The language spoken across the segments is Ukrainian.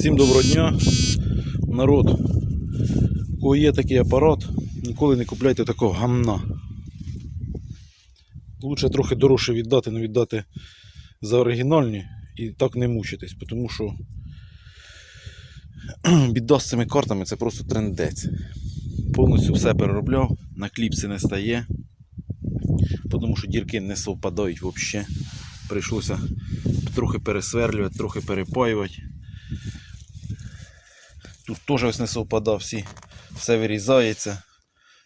Всім доброго дня, народ. У кого є такий апарат, ніколи не купляйте такого гамна. Лучше трохи дорожче віддати, не віддати за оригінальні і так не мучитись, тому що біда з цими картами це просто трендець. Повністю все переробляв, на кліпси не стає, тому що дірки не совпадають взагалі. Прийшлося трохи пересверлювати, трохи перепаювати. Тут теж ось не совпадав, всі, все вирізається,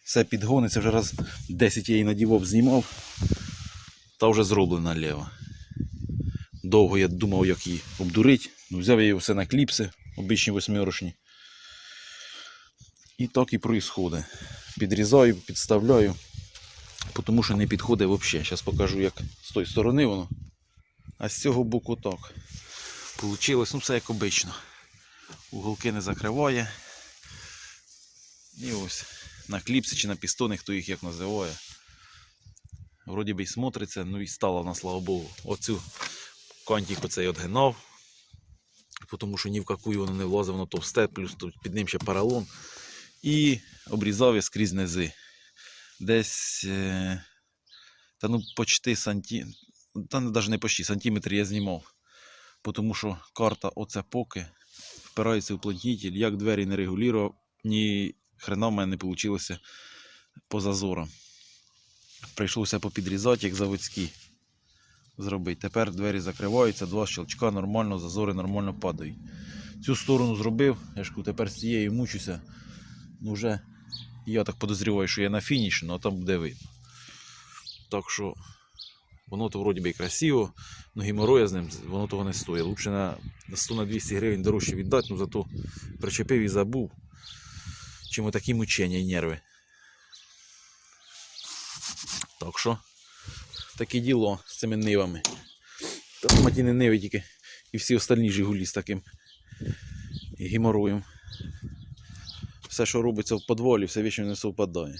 все підгониться, вже раз 10 я її надівав, знімав, та вже зроблена лева. Довго я думав, як її обдурити. Ну, взяв її все на кліпси, обичні восьмирочні. І так і проїсходить. Підрізаю, підставляю, тому що не підходить взагалі. Зараз покажу, як з тої сторони воно. А з цього боку так. Получилось, ну все як обично. Уголки не закриває. І ось на кліпси чи на пістони, хто їх як називає. Вроді би й смотриться, ну і стала вона, слава Богу. Оцю кантик оцей отгинав. Тому що ні в какую воно не влазить, воно товсте, плюс під ним ще поролон. І обрізав я скрізь низи. Десь. Е... Та ну почти санті... Та навіть не почти сантиметр я знімав. Тому що карта оце поки впирається в плотнітель, як двері не регулював, ні хрена в мене не вийшло по зазорам. Прийшлося попідрізати, як заводські зробити. Тепер двері закриваються, два щелчка нормально, зазори нормально падають. Цю сторону зробив, я ж тепер з цією мучуся. Ну вже я так подозріваю, що я на фініші, але там буде видно. Так що воно то вроді би красиво, але геморроя з ним воно того не стоїть. Лучше на 100-200 гривень дорожче віддати, ну зато причепив і забув, чим такі мучення і нерви. Так що, таке діло з цими нивами. Та маті не ниви тільки і всі остальні жигулі з таким геморроєм. Все, що робиться в подволі, все вічно не совпадає.